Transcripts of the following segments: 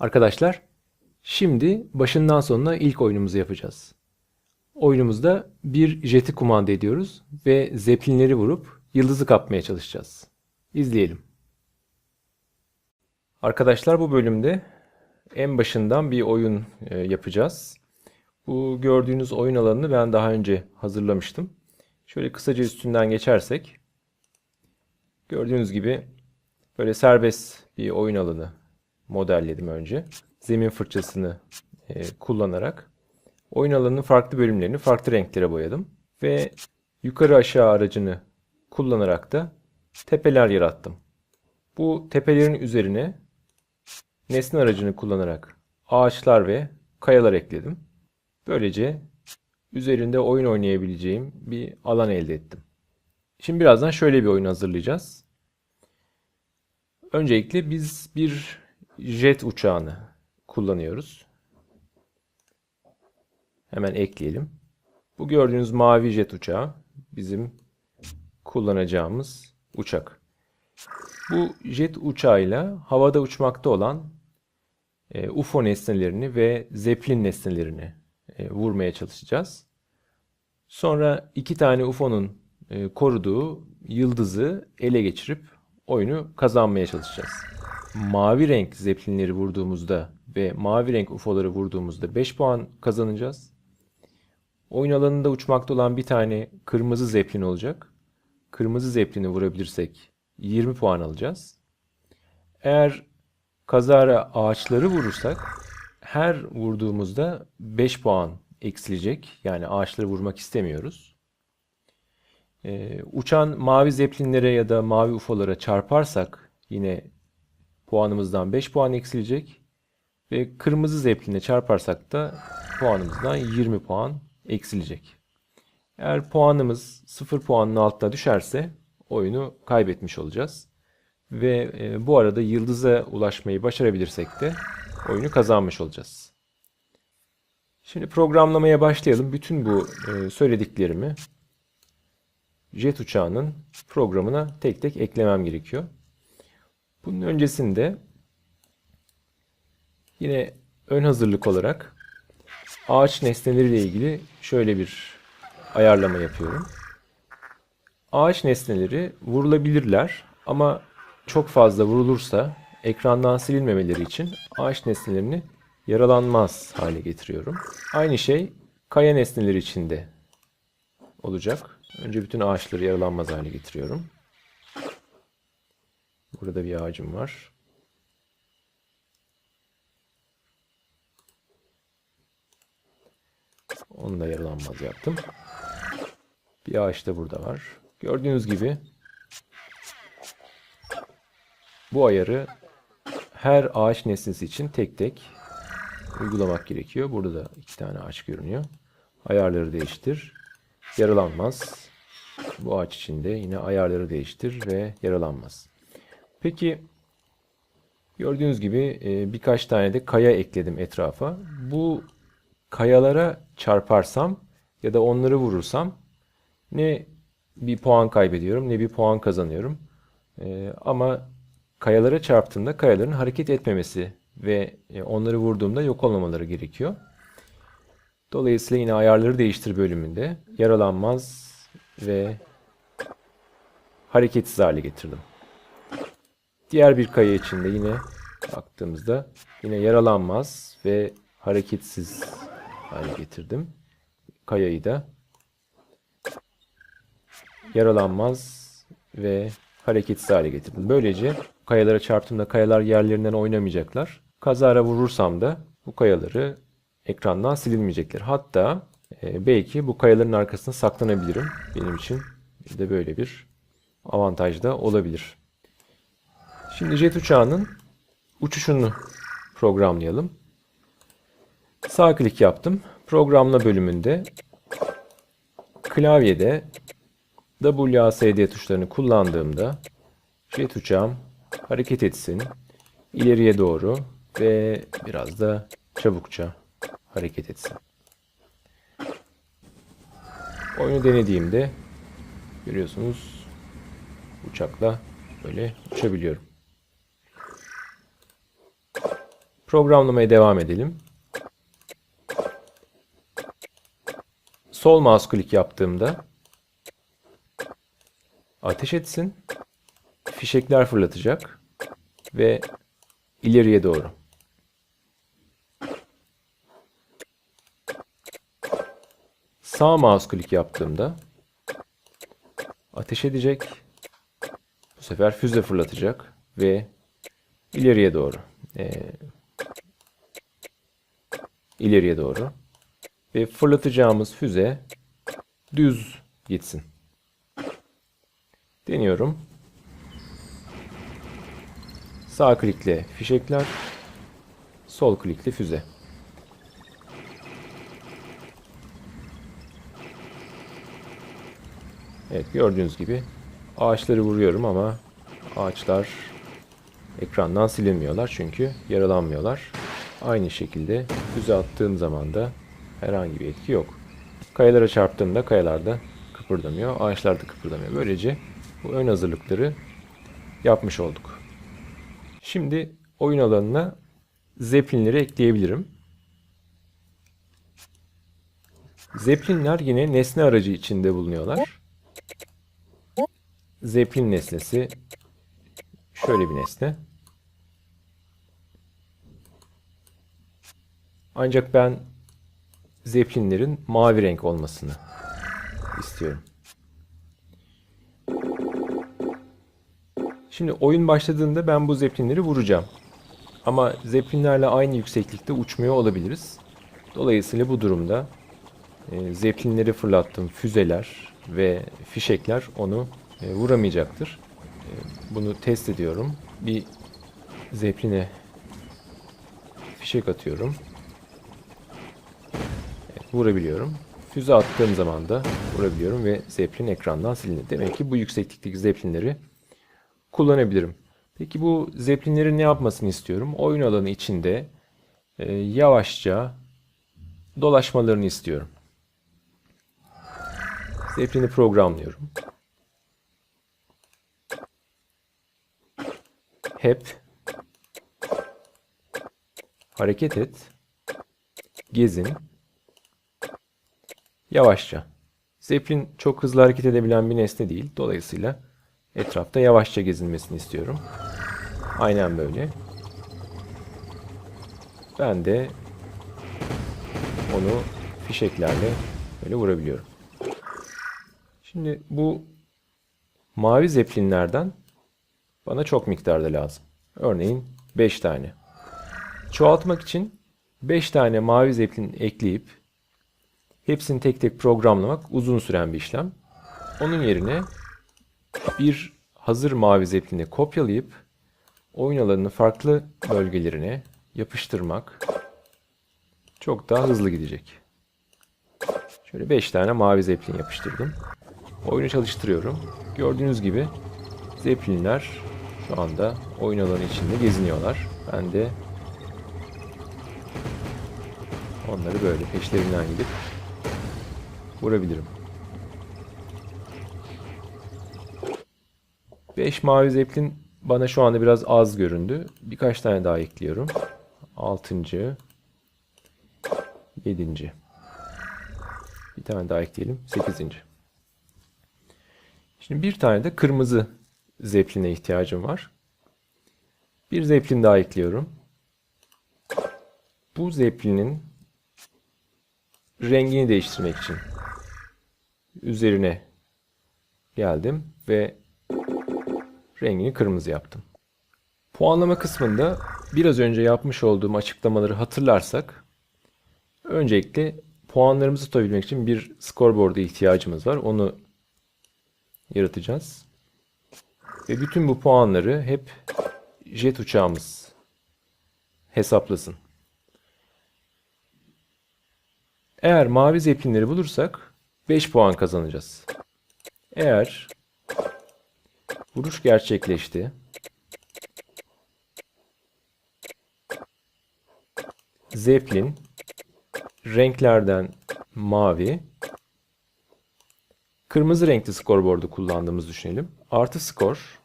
Arkadaşlar, şimdi başından sonuna ilk oyunumuzu yapacağız. Oyunumuzda bir jeti kumanda ediyoruz ve zeplinleri vurup yıldızı kapmaya çalışacağız. İzleyelim. Arkadaşlar bu bölümde en başından bir oyun e, yapacağız. Bu gördüğünüz oyun alanını ben daha önce hazırlamıştım. Şöyle kısaca üstünden geçersek gördüğünüz gibi böyle serbest bir oyun alanı modelledim önce. Zemin fırçasını e, kullanarak oyun alanının farklı bölümlerini farklı renklere boyadım ve yukarı aşağı aracını kullanarak da tepeler yarattım. Bu tepelerin üzerine nesne aracını kullanarak ağaçlar ve kayalar ekledim. Böylece üzerinde oyun oynayabileceğim bir alan elde ettim. Şimdi birazdan şöyle bir oyun hazırlayacağız. Öncelikle biz bir jet uçağını kullanıyoruz. Hemen ekleyelim. Bu gördüğünüz mavi jet uçağı bizim kullanacağımız uçak. Bu jet uçağıyla havada uçmakta olan e, UFO nesnelerini ve Zeppelin nesnelerini e, vurmaya çalışacağız. Sonra iki tane UFO'nun e, koruduğu yıldızı ele geçirip oyunu kazanmaya çalışacağız. Mavi renk Zeppelinleri vurduğumuzda ve mavi renk UFO'ları vurduğumuzda 5 puan kazanacağız. Oyun alanında uçmakta olan bir tane kırmızı Zeppelin olacak. Kırmızı Zeppelin'i vurabilirsek 20 puan alacağız. Eğer kazara ağaçları vurursak her vurduğumuzda 5 puan eksilecek. Yani ağaçları vurmak istemiyoruz. Ee, uçan mavi zeplinlere ya da mavi ufolara çarparsak yine puanımızdan 5 puan eksilecek. Ve kırmızı zepline çarparsak da puanımızdan 20 puan eksilecek. Eğer puanımız 0 puanın altına düşerse oyunu kaybetmiş olacağız. Ve e, bu arada yıldıza ulaşmayı başarabilirsek de oyunu kazanmış olacağız. Şimdi programlamaya başlayalım. Bütün bu e, söylediklerimi jet uçağının programına tek tek eklemem gerekiyor. Bunun öncesinde yine ön hazırlık olarak ağaç nesneleriyle ilgili şöyle bir ayarlama yapıyorum. Ağaç nesneleri vurulabilirler ama çok fazla vurulursa ekrandan silinmemeleri için ağaç nesnelerini yaralanmaz hale getiriyorum. Aynı şey kaya nesneleri için de olacak. Önce bütün ağaçları yaralanmaz hale getiriyorum. Burada bir ağacım var. Onu da yaralanmaz yaptım. Bir ağaç da burada var. Gördüğünüz gibi bu ayarı her ağaç nesnesi için tek tek uygulamak gerekiyor. Burada da iki tane ağaç görünüyor. Ayarları değiştir. Yaralanmaz. Bu ağaç için de yine ayarları değiştir ve yaralanmaz. Peki gördüğünüz gibi e, birkaç tane de kaya ekledim etrafa. Bu kayalara çarparsam ya da onları vurursam ne bir puan kaybediyorum ne bir puan kazanıyorum. E, ama kayalara çarptığımda kayaların hareket etmemesi ve e, onları vurduğumda yok olmamaları gerekiyor. Dolayısıyla yine ayarları değiştir bölümünde yaralanmaz ve hareketsiz hale getirdim. Diğer bir kaya için de yine baktığımızda yine yaralanmaz ve hareketsiz hale getirdim. Kayayı da yaralanmaz ve hareketsiz hale getirdim. Böylece kayalara çarptığımda kayalar yerlerinden oynamayacaklar. Kazara vurursam da bu kayaları ekrandan silinmeyecekler. Hatta e, belki bu kayaların arkasına saklanabilirim. Benim için de böyle bir avantaj da olabilir. Şimdi jet uçağının uçuşunu programlayalım. Sağ klik yaptım. Programla bölümünde klavyede WASD tuşlarını kullandığımda jet uçağım hareket etsin. ileriye doğru ve biraz da çabukça hareket etsin. Oyunu denediğimde görüyorsunuz uçakla böyle uçabiliyorum. Programlamaya devam edelim. Sol mouse click yaptığımda ateş etsin. Fişekler fırlatacak ve ileriye doğru. Sağ mouse click yaptığımda ateş edecek. Bu sefer füze fırlatacak ve ileriye doğru. Ee, ileriye doğru. Ve fırlatacağımız füze düz gitsin. Deniyorum. Sağ klikle fişekler, sol klikle füze. Evet gördüğünüz gibi ağaçları vuruyorum ama ağaçlar ekrandan silinmiyorlar çünkü yaralanmıyorlar. Aynı şekilde füze attığım zaman da herhangi bir etki yok. Kayalara çarptığımda kayalar da kıpırdamıyor, ağaçlar da kıpırdamıyor. Böylece bu ön hazırlıkları yapmış olduk. Şimdi oyun alanına zeplinleri ekleyebilirim. Zeplinler yine nesne aracı içinde bulunuyorlar. Zeplin nesnesi şöyle bir nesne. Ancak ben zeplinlerin mavi renk olmasını istiyorum. Şimdi oyun başladığında ben bu zeplinleri vuracağım. Ama zeplinlerle aynı yükseklikte uçmuyor olabiliriz. Dolayısıyla bu durumda e, zeplinleri fırlattığım füzeler ve fişekler onu e, vuramayacaktır. E, bunu test ediyorum. Bir zepline fişek atıyorum. Vurabiliyorum. Füze attığım zaman da vurabiliyorum ve zeplin ekrandan silindi. Demek ki bu yükseklikteki zeplinleri kullanabilirim. Peki bu zeplinlerin ne yapmasını istiyorum? Oyun alanı içinde e, yavaşça dolaşmalarını istiyorum. Zeplini programlıyorum. Hep hareket et, gezin, yavaşça. Zeplin çok hızlı hareket edebilen bir nesne değil. Dolayısıyla etrafta yavaşça gezinmesini istiyorum. Aynen böyle. Ben de onu fişeklerle böyle vurabiliyorum. Şimdi bu mavi zeplinlerden bana çok miktarda lazım. Örneğin 5 tane. Çoğaltmak için 5 tane mavi zeplin ekleyip hepsini tek tek programlamak uzun süren bir işlem. Onun yerine bir hazır mavi zeplini kopyalayıp oyun alanının farklı bölgelerine yapıştırmak çok daha hızlı gidecek. Şöyle 5 tane mavi zeplin yapıştırdım. Oyunu çalıştırıyorum. Gördüğünüz gibi zeplinler şu anda oyun alanı içinde geziniyorlar. Ben de onları böyle peşlerinden gidip vurabilirim. 5 mavi zeplin bana şu anda biraz az göründü. Birkaç tane daha ekliyorum. 6. 7. Bir tane daha ekleyelim. 8. Şimdi bir tane de kırmızı zepline ihtiyacım var. Bir zeplin daha ekliyorum. Bu zeplinin rengini değiştirmek için üzerine geldim ve rengini kırmızı yaptım. Puanlama kısmında biraz önce yapmış olduğum açıklamaları hatırlarsak öncelikle puanlarımızı tutabilmek için bir scoreboard'a ihtiyacımız var. Onu yaratacağız. Ve bütün bu puanları hep jet uçağımız hesaplasın. Eğer mavi zeplinleri bulursak 5 puan kazanacağız. Eğer vuruş gerçekleşti. Zeplin renklerden mavi kırmızı renkli skorboardu kullandığımızı düşünelim. Artı skor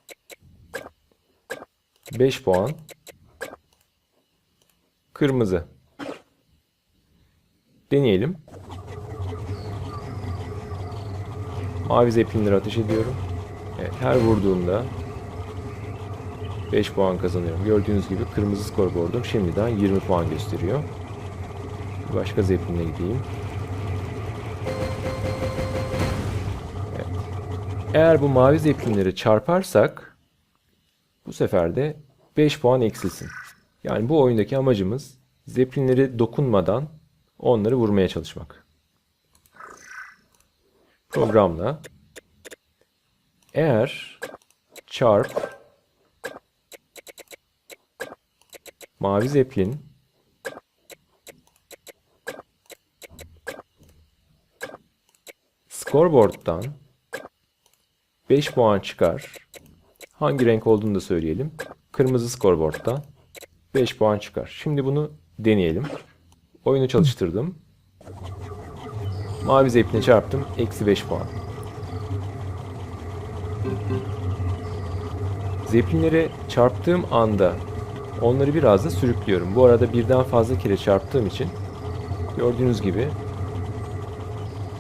5 puan kırmızı. Deneyelim. Mavi zeplinleri ateş ediyorum. Evet, her vurduğumda 5 puan kazanıyorum. Gördüğünüz gibi kırmızı skorboardum şimdiden 20 puan gösteriyor. Başka zeplinle gideyim. Eğer bu mavi zeplinleri çarparsak bu sefer de 5 puan eksilsin. Yani bu oyundaki amacımız zeplinleri dokunmadan onları vurmaya çalışmak. Programla eğer çarp mavi zeplin scoreboard'dan 5 puan çıkar. Hangi renk olduğunu da söyleyelim. Kırmızı scoreboard'dan 5 puan çıkar. Şimdi bunu deneyelim. Oyunu çalıştırdım. Mavi zepline çarptım. Eksi 5 puan. Zeplinlere çarptığım anda onları biraz da sürüklüyorum. Bu arada birden fazla kere çarptığım için gördüğünüz gibi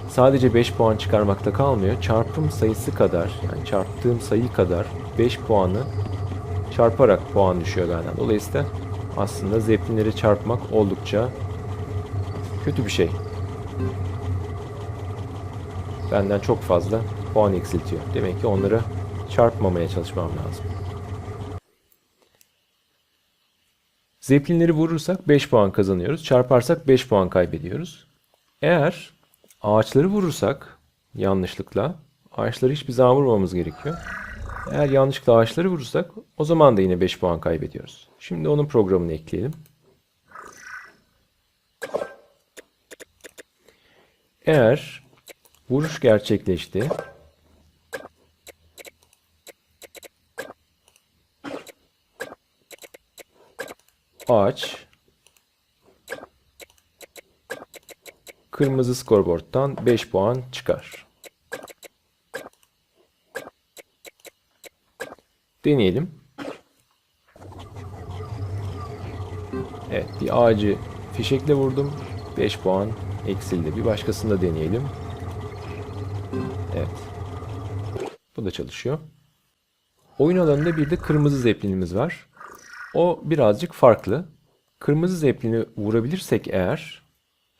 sadece 5 puan çıkarmakta kalmıyor. Çarpım sayısı kadar yani çarptığım sayı kadar 5 puanı çarparak puan düşüyor benden. Dolayısıyla aslında zeplinleri çarpmak oldukça kötü bir şey. Benden çok fazla puan eksiltiyor. Demek ki onları çarpmamaya çalışmam lazım. Zeplinleri vurursak 5 puan kazanıyoruz. Çarparsak 5 puan kaybediyoruz. Eğer ağaçları vurursak yanlışlıkla ağaçları hiçbir zaman vurmamamız gerekiyor. Eğer yanlışlıkla ağaçları vurursak o zaman da yine 5 puan kaybediyoruz. Şimdi onun programını ekleyelim. Eğer vuruş gerçekleşti. Ağaç kırmızı skorboardtan 5 puan çıkar. Deneyelim. Evet bir ağacı fişekle vurdum. 5 puan eksildi. Bir başkasını da deneyelim. Evet. Bu da çalışıyor. Oyun alanında bir de kırmızı zeplinimiz var. O birazcık farklı. Kırmızı zeplini vurabilirsek eğer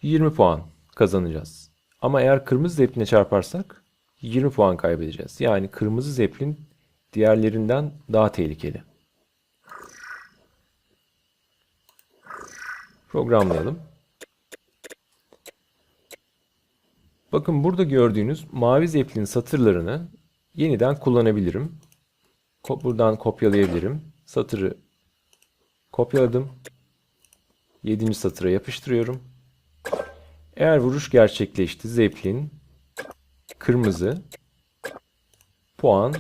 20 puan kazanacağız. Ama eğer kırmızı zepline çarparsak 20 puan kaybedeceğiz. Yani kırmızı zeplin diğerlerinden daha tehlikeli. Programlayalım. Bakın burada gördüğünüz mavi zeplin satırlarını yeniden kullanabilirim. Buradan kopyalayabilirim. Satırı kopyaladım. 7. satıra yapıştırıyorum. Eğer vuruş gerçekleşti zeplin kırmızı puan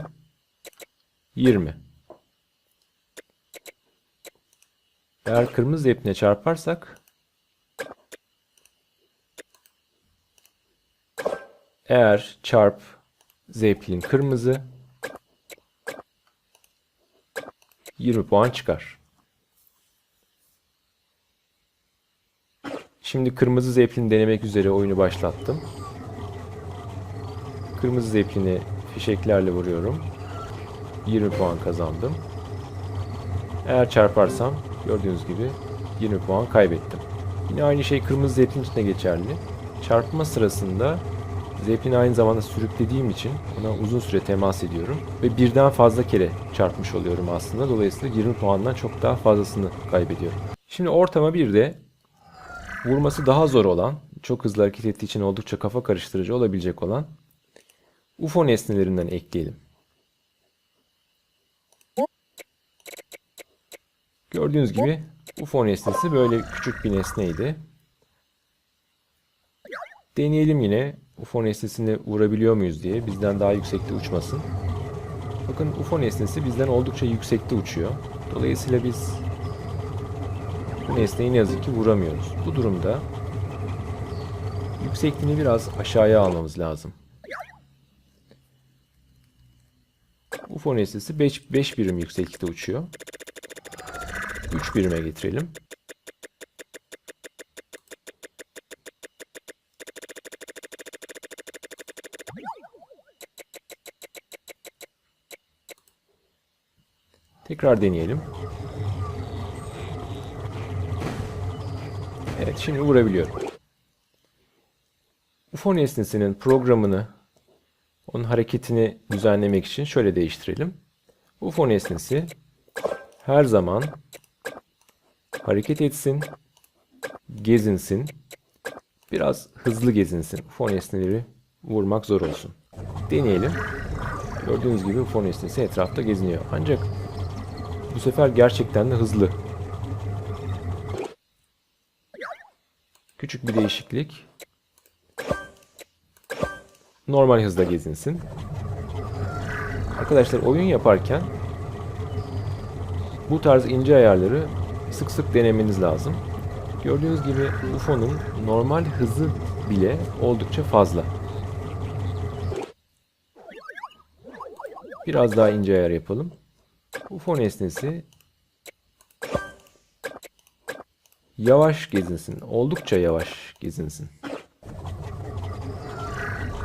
20. Eğer kırmızı zepline çarparsak eğer çarp zeplin kırmızı 20 puan çıkar. Şimdi kırmızı zeplini denemek üzere oyunu başlattım. Kırmızı zeplini fişeklerle vuruyorum. 20 puan kazandım. Eğer çarparsam gördüğünüz gibi 20 puan kaybettim. Yine aynı şey kırmızı zeplin için de geçerli. Çarpma sırasında zeplini aynı zamanda sürüklediğim için ona uzun süre temas ediyorum. Ve birden fazla kere çarpmış oluyorum aslında. Dolayısıyla 20 puandan çok daha fazlasını kaybediyorum. Şimdi ortama bir de vurması daha zor olan, çok hızlı hareket ettiği için oldukça kafa karıştırıcı olabilecek olan UFO nesnelerinden ekleyelim. Gördüğünüz gibi UFO nesnesi böyle küçük bir nesneydi. Deneyelim yine UFO nesnesini vurabiliyor muyuz diye bizden daha yüksekte uçmasın. Bakın UFO nesnesi bizden oldukça yüksekte uçuyor. Dolayısıyla biz nesneyi ne yazık ki vuramıyoruz. Bu durumda yüksekliğini biraz aşağıya almamız lazım. UFO nesnesi 5, 5 birim yükseklikte uçuyor. 3 birime getirelim. Tekrar deneyelim. Evet, şimdi vurabiliyorum. UFO nesnesinin programını, onun hareketini düzenlemek için şöyle değiştirelim. UFO nesnesi her zaman hareket etsin, gezinsin, biraz hızlı gezinsin. UFO nesneleri vurmak zor olsun. Deneyelim. Gördüğünüz gibi UFO nesnesi etrafta geziniyor. Ancak bu sefer gerçekten de hızlı. Küçük bir değişiklik. Normal hızda gezinsin. Arkadaşlar oyun yaparken bu tarz ince ayarları sık sık denemeniz lazım. Gördüğünüz gibi UFO'nun normal hızı bile oldukça fazla. Biraz daha ince ayar yapalım. UFO nesnesi yavaş gezinsin. Oldukça yavaş gezinsin.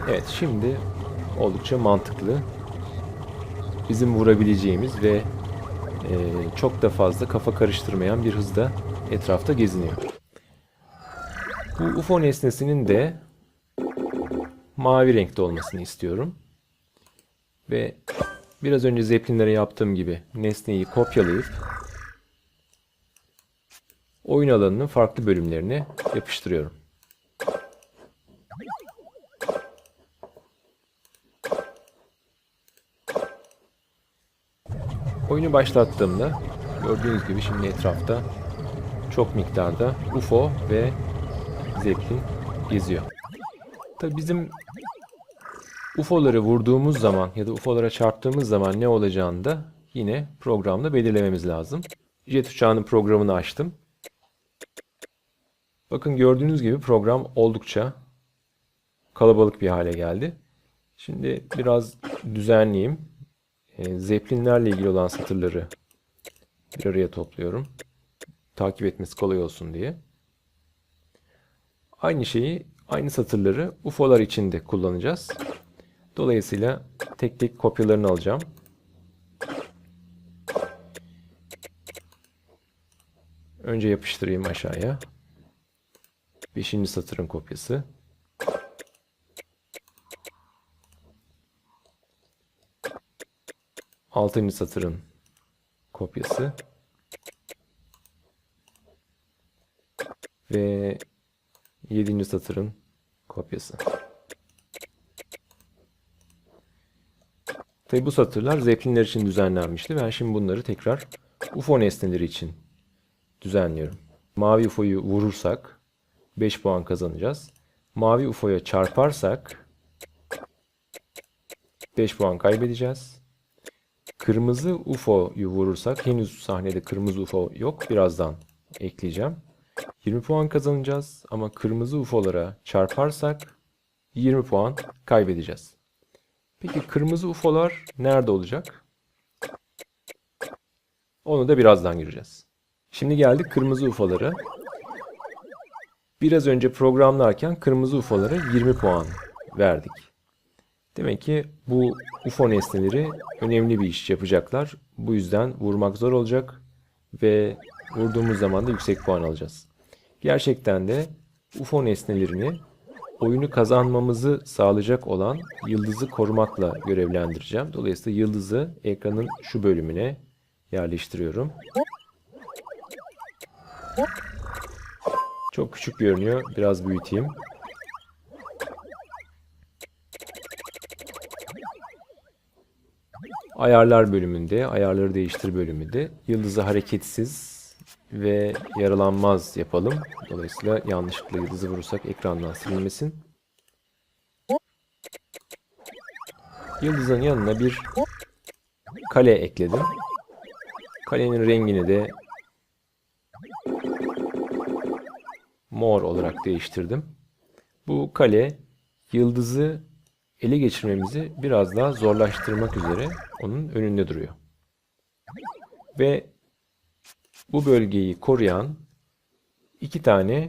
Evet şimdi oldukça mantıklı. Bizim vurabileceğimiz ve e, çok da fazla kafa karıştırmayan bir hızda etrafta geziniyor. Bu UFO nesnesinin de mavi renkte olmasını istiyorum. Ve biraz önce zeplinlere yaptığım gibi nesneyi kopyalayıp oyun alanının farklı bölümlerine yapıştırıyorum. Oyunu başlattığımda gördüğünüz gibi şimdi etrafta çok miktarda UFO ve Zeppelin geziyor. Tabi bizim UFO'ları vurduğumuz zaman ya da UFO'lara çarptığımız zaman ne olacağını da yine programda belirlememiz lazım. Jet uçağının programını açtım. Bakın gördüğünüz gibi program oldukça kalabalık bir hale geldi. Şimdi biraz düzenleyeyim. E, Zeppelinlerle ilgili olan satırları bir araya topluyorum. Takip etmesi kolay olsun diye. Aynı şeyi, aynı satırları UFO'lar için de kullanacağız. Dolayısıyla tek tek kopyalarını alacağım. Önce yapıştırayım aşağıya. Beşinci satırın kopyası. Altıncı satırın kopyası. Ve yedinci satırın kopyası. Tabi bu satırlar zeplinler için düzenlenmişti. Ben şimdi bunları tekrar UFO nesneleri için düzenliyorum. Mavi UFO'yu vurursak 5 puan kazanacağız. Mavi UFO'ya çarparsak 5 puan kaybedeceğiz. Kırmızı UFO'yu vurursak henüz sahnede kırmızı UFO yok. Birazdan ekleyeceğim. 20 puan kazanacağız ama kırmızı UFO'lara çarparsak 20 puan kaybedeceğiz. Peki kırmızı UFO'lar nerede olacak? Onu da birazdan göreceğiz. Şimdi geldik kırmızı UFO'lara. Biraz önce programlarken kırmızı UFO'lara 20 puan verdik. Demek ki bu UFO nesneleri önemli bir iş yapacaklar. Bu yüzden vurmak zor olacak ve vurduğumuz zaman da yüksek puan alacağız. Gerçekten de UFO nesnelerini oyunu kazanmamızı sağlayacak olan yıldızı korumakla görevlendireceğim. Dolayısıyla yıldızı ekranın şu bölümüne yerleştiriyorum. Çok küçük görünüyor. Biraz büyüteyim. Ayarlar bölümünde, ayarları değiştir bölümünde yıldızı hareketsiz ve yaralanmaz yapalım. Dolayısıyla yanlışlıkla yıldızı vurursak ekrandan silinmesin. Yıldızın yanına bir kale ekledim. Kalenin rengini de mor olarak değiştirdim. Bu kale yıldızı ele geçirmemizi biraz daha zorlaştırmak üzere onun önünde duruyor. Ve bu bölgeyi koruyan iki tane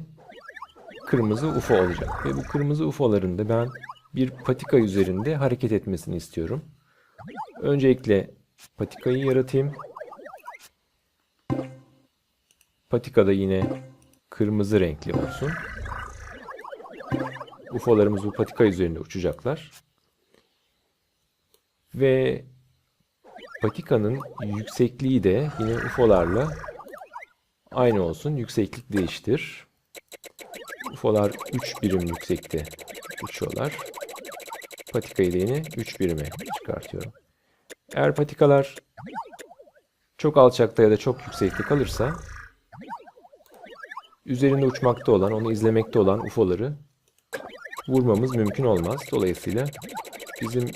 kırmızı UFO olacak. Ve bu kırmızı UFO'ların da ben bir patika üzerinde hareket etmesini istiyorum. Öncelikle patikayı yaratayım. Patika da yine kırmızı renkli olsun. UFO'larımız bu patika üzerinde uçacaklar. Ve patikanın yüksekliği de yine UFO'larla aynı olsun. Yükseklik değiştir. UFO'lar 3 birim yüksekte uçuyorlar. Patikayı da yine 3 birime çıkartıyorum. Eğer patikalar çok alçakta ya da çok yüksekte kalırsa üzerinde uçmakta olan, onu izlemekte olan UFO'ları vurmamız mümkün olmaz. Dolayısıyla bizim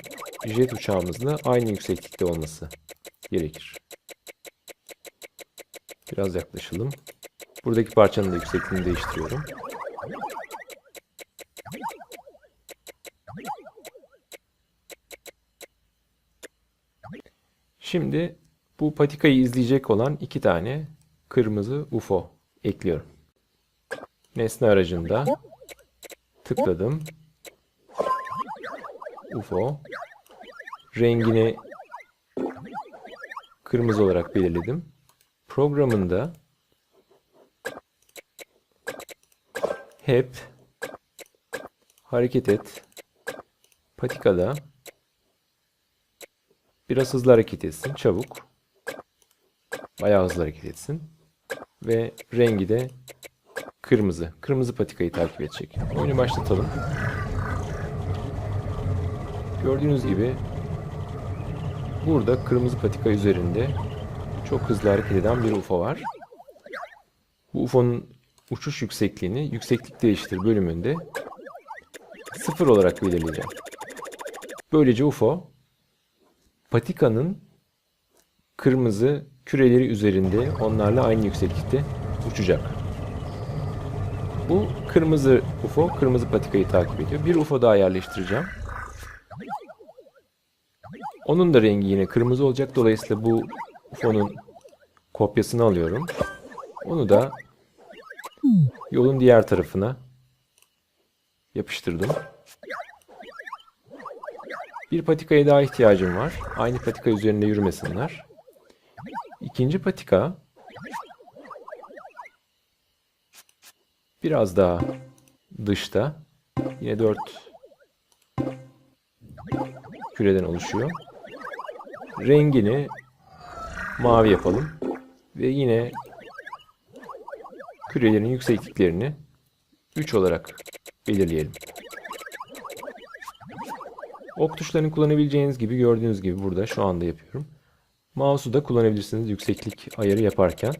jet uçağımızla aynı yükseklikte olması gerekir. Biraz yaklaşalım. Buradaki parçanın da yüksekliğini değiştiriyorum. Şimdi bu patikayı izleyecek olan iki tane kırmızı UFO ekliyorum. Nesne aracında tıkladım. UFO rengini kırmızı olarak belirledim. Programında hep hareket et patikada biraz hızlı hareket etsin çabuk bayağı hızlı hareket etsin ve rengi de kırmızı kırmızı patikayı takip edecek oyunu başlatalım gördüğünüz gibi burada kırmızı patika üzerinde çok hızlı hareket eden bir UFO var bu UFO'nun uçuş yüksekliğini yükseklik değiştir bölümünde sıfır olarak belirleyeceğim. Böylece UFO patikanın kırmızı küreleri üzerinde onlarla aynı yükseklikte uçacak. Bu kırmızı UFO kırmızı patikayı takip ediyor. Bir UFO daha yerleştireceğim. Onun da rengi yine kırmızı olacak. Dolayısıyla bu UFO'nun kopyasını alıyorum. Onu da yolun diğer tarafına yapıştırdım. Bir patikaya daha ihtiyacım var. Aynı patika üzerinde yürümesinler. İkinci patika biraz daha dışta. Yine dört küreden oluşuyor. Rengini mavi yapalım. Ve yine kürelerin yüksekliklerini 3 olarak belirleyelim. Ok tuşlarını kullanabileceğiniz gibi gördüğünüz gibi burada şu anda yapıyorum. Mouse'u da kullanabilirsiniz yükseklik ayarı yaparken.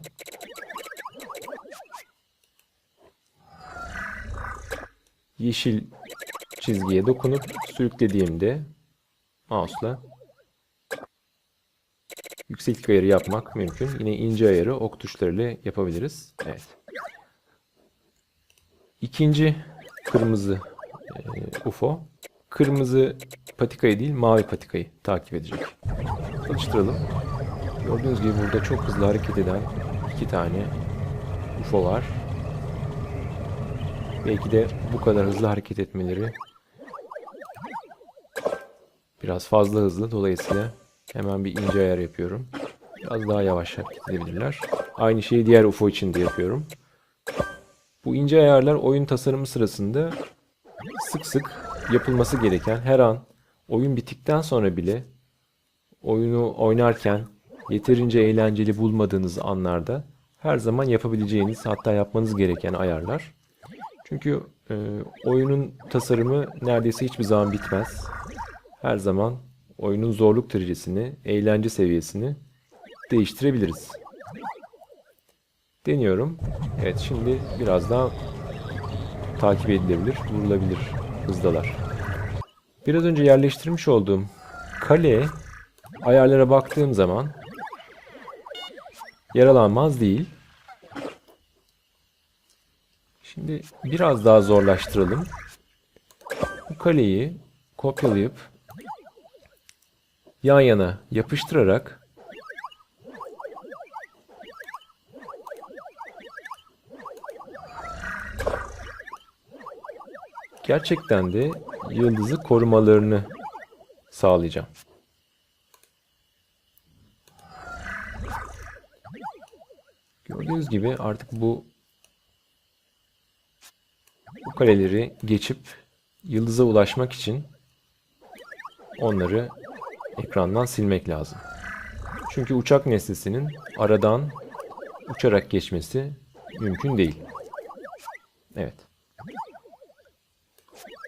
Yeşil çizgiye dokunup sürüklediğimde mouse'la yükseklik ayarı yapmak mümkün. Yine ince ayarı ok tuşlarıyla yapabiliriz. Evet. İkinci kırmızı e, UFO kırmızı patikayı değil mavi patikayı takip edecek. Çalıştıralım. Gördüğünüz gibi burada çok hızlı hareket eden iki tane UFO var. Belki de bu kadar hızlı hareket etmeleri biraz fazla hızlı. Dolayısıyla hemen bir ince ayar yapıyorum. Biraz daha yavaş hareket edebilirler. Aynı şeyi diğer UFO için de yapıyorum. Bu ince ayarlar oyun tasarımı sırasında sık sık yapılması gereken her an oyun bittikten sonra bile oyunu oynarken yeterince eğlenceli bulmadığınız anlarda her zaman yapabileceğiniz hatta yapmanız gereken ayarlar. Çünkü e, oyunun tasarımı neredeyse hiçbir zaman bitmez. Her zaman oyunun zorluk derecesini, eğlence seviyesini değiştirebiliriz. Deniyorum. Evet şimdi biraz daha takip edilebilir, vurulabilir hızdalar. Biraz önce yerleştirmiş olduğum kale ayarlara baktığım zaman yaralanmaz değil. Şimdi biraz daha zorlaştıralım. Bu kaleyi kopyalayıp yan yana yapıştırarak gerçekten de yıldızı korumalarını sağlayacağım. Gördüğünüz gibi artık bu bu kaleleri geçip yıldıza ulaşmak için onları ekrandan silmek lazım. Çünkü uçak nesnesinin aradan uçarak geçmesi mümkün değil. Evet.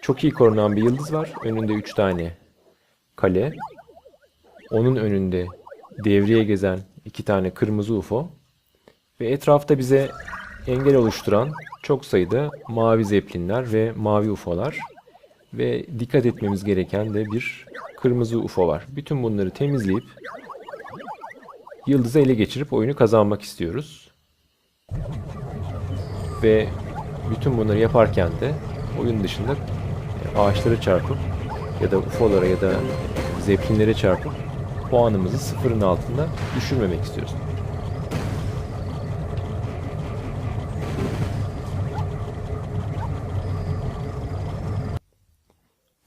Çok iyi korunan bir yıldız var. Önünde 3 tane kale. Onun önünde devreye gezen 2 tane kırmızı UFO. Ve etrafta bize engel oluşturan çok sayıda mavi zeplinler ve mavi UFO'lar. Ve dikkat etmemiz gereken de bir kırmızı UFO var. Bütün bunları temizleyip yıldızı ele geçirip oyunu kazanmak istiyoruz. Ve bütün bunları yaparken de oyun dışında ağaçlara çarpıp ya da UFO'lara ya da zeplinlere çarpıp puanımızı sıfırın altında düşürmemek istiyoruz.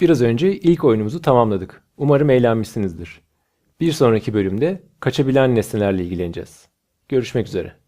Biraz önce ilk oyunumuzu tamamladık. Umarım eğlenmişsinizdir. Bir sonraki bölümde kaçabilen nesnelerle ilgileneceğiz. Görüşmek üzere.